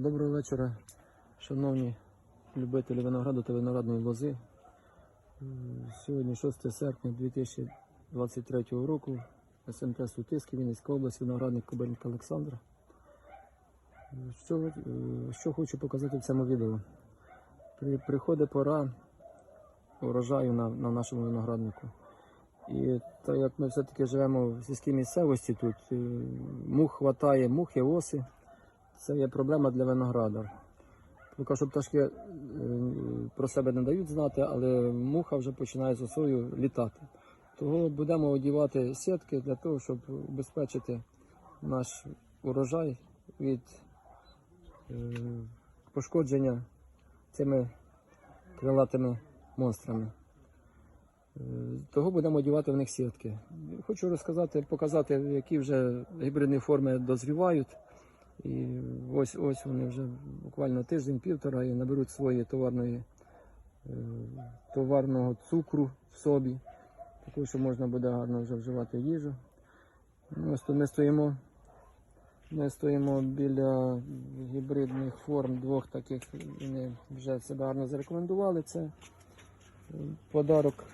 Доброго вечора, шановні любителі винограду та виноградної лози. Сьогодні 6 серпня 2023 року. СМТ Сутиски, Вінницька область, виноградник Кобильник Олександр. Що, е, що хочу показати в цьому відео? При, приходить пора урожаю на, на нашому винограднику. І так як ми все-таки живемо в сільській місцевості, тут е, мух хватає, мухи, оси. Це є проблема для виноградар. Поки що пташки е, про себе не дають знати, але муха вже починає з осою літати. Того будемо одівати сітки для того, щоб убезпечити наш урожай від е, пошкодження цими крилатими монстрами. Е, Того будемо одівати в них сітки. Хочу розказати, показати, які вже гібридні форми дозрівають. І ось ось вони вже буквально тиждень-півтора і наберуть своєї товарної, е, товарного цукру в собі, такого, що можна буде гарно вже вживати їжу. Ну, Ось тут ми стоїмо, ми стоїмо біля гібридних форм двох таких, вони вже себе гарно зарекомендували. Це подарок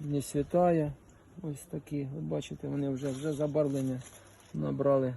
не світає. Ось такі, ви бачите, вони вже, вже забарвлення набрали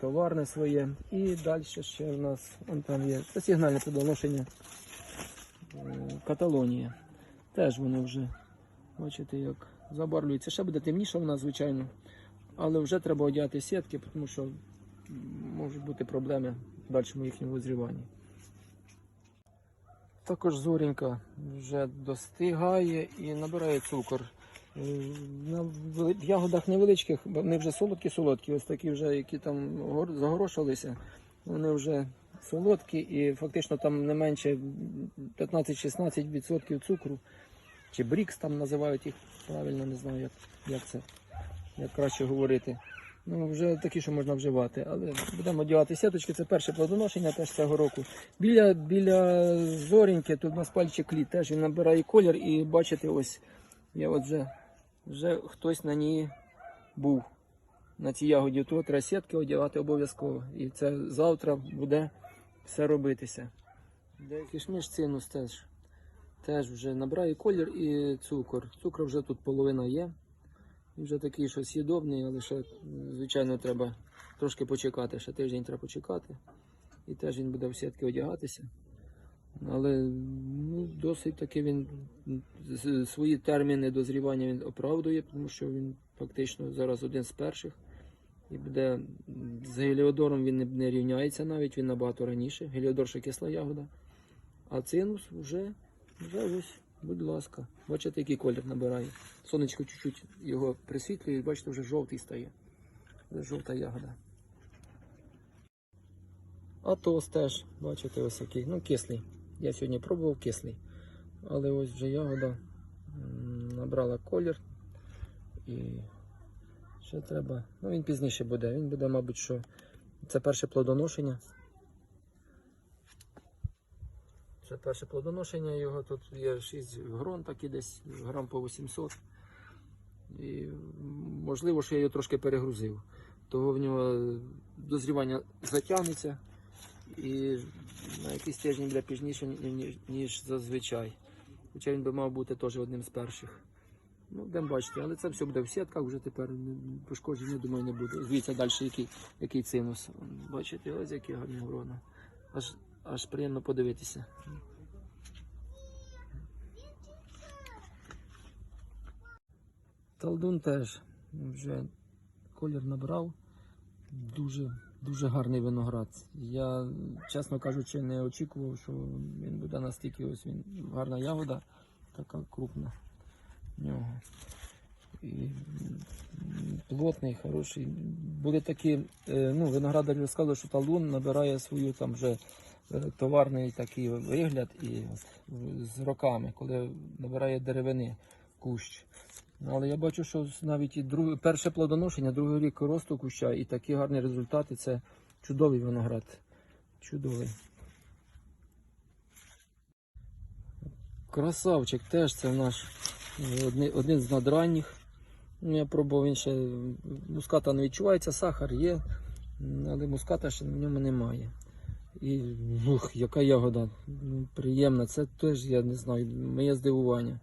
товарне своє. І далі ще в нас вон там є це сигнальне подоложення Каталонія. Теж вони вже, бачите, як забарвлюються. Ще буде темніше в нас, звичайно. Але вже треба одягати сітки, тому що можуть бути проблеми в дальшому їхньому визріванні. Також зорінька вже достигає і набирає цукор. Е, На ягодах невеличких, вони вже солодкі-солодкі, ось такі вже, які там гор- загорошилися, вони вже солодкі і фактично там не менше 15-16% цукру. Чи брікс там називають їх правильно, не знаю, як, як це як краще говорити. Ну, вже такі, що можна вживати. Але будемо одягати сіточки, це перше плодоношення теж цього року. Біля, біля зоріньки, тут у нас пальчик літ, теж він набирає колір і бачите, ось я от вже, вже хтось на ній був. На цій ягоді то треба сітки одягати обов'язково. І це завтра буде все робитися. Деякий шміш цинус теж, теж вже набирає колір і цукор. Цукру вже тут половина є. Він вже такий, що з'їдобний, але ще, звичайно, треба трошки почекати. Ще тиждень треба почекати. І теж він буде в сітки одягатися. Але ну, досить таки він свої терміни дозрівання він оправдує, тому що він фактично зараз один з перших. І буде з геліодором він не, не рівняється навіть, він набагато раніше. Геліодор ще кисла ягода. А цинус вже, вже ось, будь ласка. Бачите, який колір набирає. Сонечко чуть-чуть його присвітлює, і бачите, вже жовтий стає. Це жовта ягода. А тост теж, бачите, ось який. Ну, кислий. Я сьогодні пробував кислий. Але ось вже ягода набрала колір. І ще треба. Ну, він пізніше буде. Він буде, мабуть, що це перше плодоношення. Це перше плодоношення його. Тут є 6 грон, так і десь грам по 800. І можливо, що я його трошки перегрузив. Того в нього дозрівання затягнеться і на якийсь тиждень буде пізніше, ніж, зазвичай. Хоча він би мав бути теж одним з перших. Ну, будемо бачити, але це все буде в сітках, вже тепер пошкодження, думаю, не буде. Звідси далі який, який цинус. Бачите, ось які гарні грона. Аж, аж приємно подивитися. Талдун теж вже колір набрав. Дуже, дуже гарний виноград. Я, чесно кажучи, не очікував, що він буде настільки ось він гарна ягода, така крупна в нього. І плотний, хороший. Були такі, е, ну, виноградарі розказували, що талун набирає свою там вже е, товарний такий вигляд і з роками, коли набирає деревини кущ. Але я бачу, що навіть і друге, перше плодоношення, другий рік росту куща і такі гарні результати це чудовий виноград. Чудовий. Красавчик теж це наш один з надранніх. Ну, Я пробував він муската не відчувається, сахар є. Але муската ще в ньому немає. І ух, яка ягода ну, приємна. Це теж, я не знаю, моє здивування.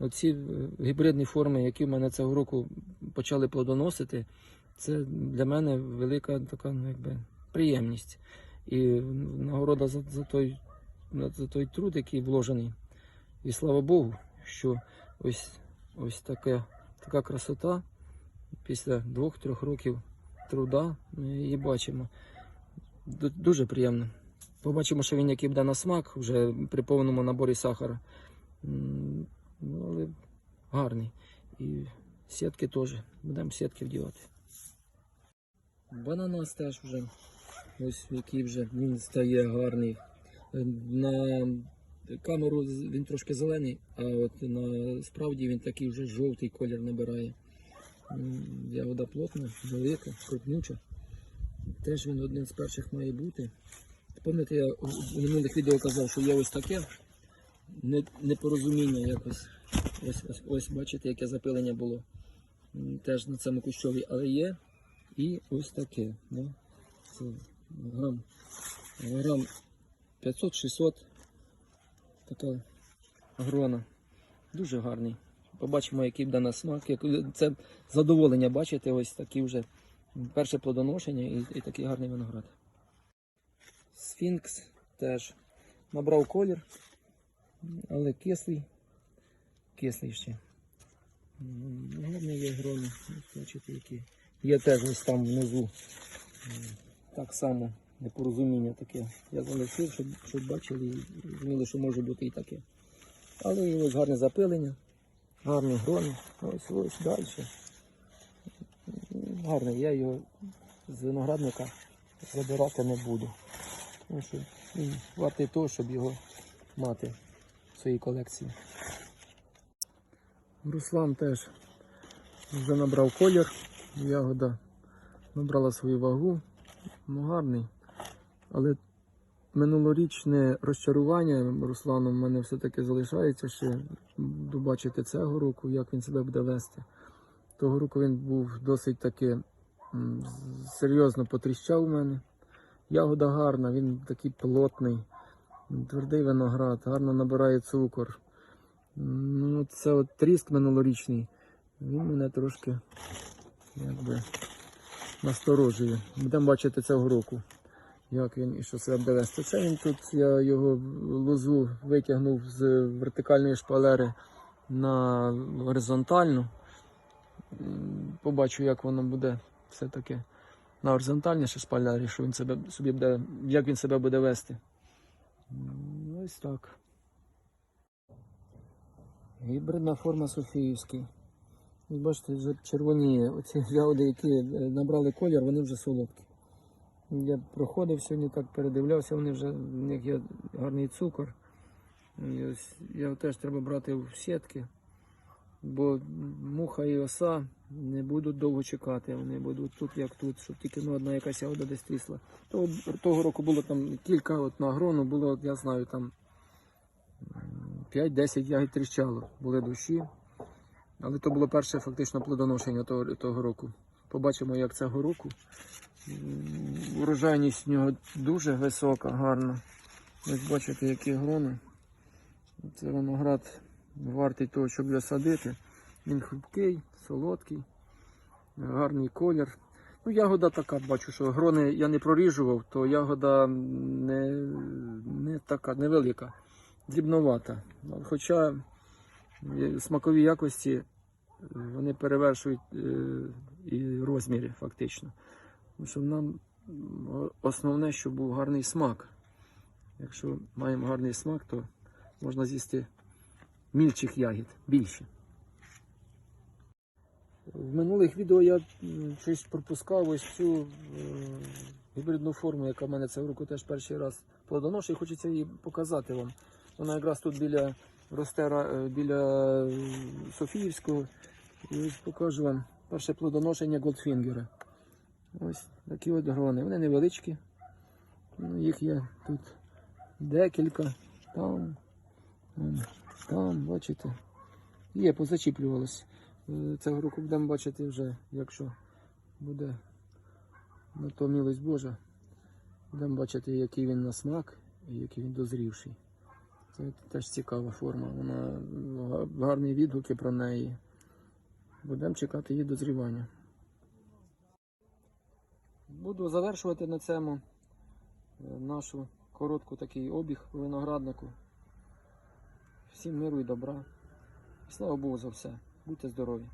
Оці е, гібридні форми, які в мене цього року почали плодоносити, це для мене велика така ну, якби, приємність. І нагорода за, за, той, за той труд, який вложений. І слава Богу, що ось, ось таке, така красота після двох-трьох років труда ми її бачимо. Дуже приємно. Побачимо, що він який буде на смак вже при повному наборі сахара. Ну, але гарний. І сітки теж. Будемо сітки вдівати. Бананас теж вже. Ось який вже він стає гарний. Е, На камеру він трошки зелений, а от на справді він такий вже жовтий колір набирає. Ягода плотна, велика, крупнюча. Теж він один з перших має бути. Пам'ятаєте, я у минулих відео казав, що є ось таке непорозуміння якось. Ось, ось, ось бачите, яке запилення було. Теж на цьому кущові, але є і ось таке. Да? Це грам, грам 500-600. Така грона. Дуже гарний. Побачимо, який буде на смак. Це задоволення бачите, ось такі вже перше плодоношення і, і такий гарний виноград. Сфінкс теж набрав колір, але кислий. Кислий ще. М, Гарний є грони. Бачите, які. Є теж ось там внизу. Так само непорозуміння таке. Я залишив, щоб, щоб бачили і розуміли, що може бути і таке. Але ось гарне запилення, гарні грони. Ось ось далі. Гарний, я його з виноградника забирати не буду. Тому що він вартий того, щоб його мати своїй колекції. Руслан теж вже набрав колір, ягода набрала свою вагу. Ну, гарний. Але минулорічне розчарування Русланом в мене все-таки залишається ще добачити цього року, як він себе буде вести. Того року він був досить таки серйозно потріщав у мене. Ягода гарна, він такий плотний, твердий виноград, гарно набирає цукор. Ну, це от тріск минулорічний. Він мене трошки якби насторожує. Будемо бачити цього року, як він і що себе буде. Це він тут, я його лозу витягнув з вертикальної шпалери на горизонтальну. Побачу, як воно буде все-таки на горизонтальній шпалері, що він себе собі буде, як він себе буде вести. Ось так. Гібридна форма Софіївський. Бачите, вже червоніє. Оці ягоди, які е, набрали колір, вони вже солодкі. Я проходив сьогодні, так передивлявся, вони вже в них є гарний цукор. І його теж треба брати в сітки, бо муха і оса не будуть довго чекати. Вони будуть тут, як тут, щоб тільки ну, одна якась ягода десь трісла. Того, того року було там кілька от на грону, було, я знаю, там 5-10 ягід тріщало, були дощі. Але то було перше фактично плодоношення того, того року. Побачимо, як цього року. Урожайність в нього дуже висока, гарна. Ось бачите, які грони. Це виноград вартий того, щоб його садити. Він хрупкий, солодкий, гарний колір. Ну, ягода така, бачу, що грони я не проріжував, то ягода не, не така невелика, дрібновата. Хоча е, смакові якості е, вони перевершують е, і розміри фактично. Тому нам основне, щоб був гарний смак. Якщо маємо гарний смак, то можна з'їсти мільчих ягід більше. В минулих відео я щось пропускав ось цю е, гібридну форму, яка в мене цього року теж перший раз плодоношує, хочеться її показати вам. Вона якраз тут біля росте ра- е, біля Софіївського. І ось покажу вам перше плодоношення Голдфінгера. Ось такі от грони. Вони невеличкі. Ну, Їх є тут декілька. Там, там, бачите. Є, позачіплювалось. Е, Цього року будемо бачити вже, якщо буде Ну то милость Божа. Будемо бачити, який він на смак і який він дозрівший. Це теж цікава форма. Вона гарні відгуки про неї. Будемо чекати її дозрівання. Буду завершувати на цьому е, нашу коротку такий обіг винограднику. Всім миру і добра. Слава Богу за все. Будьте здорові!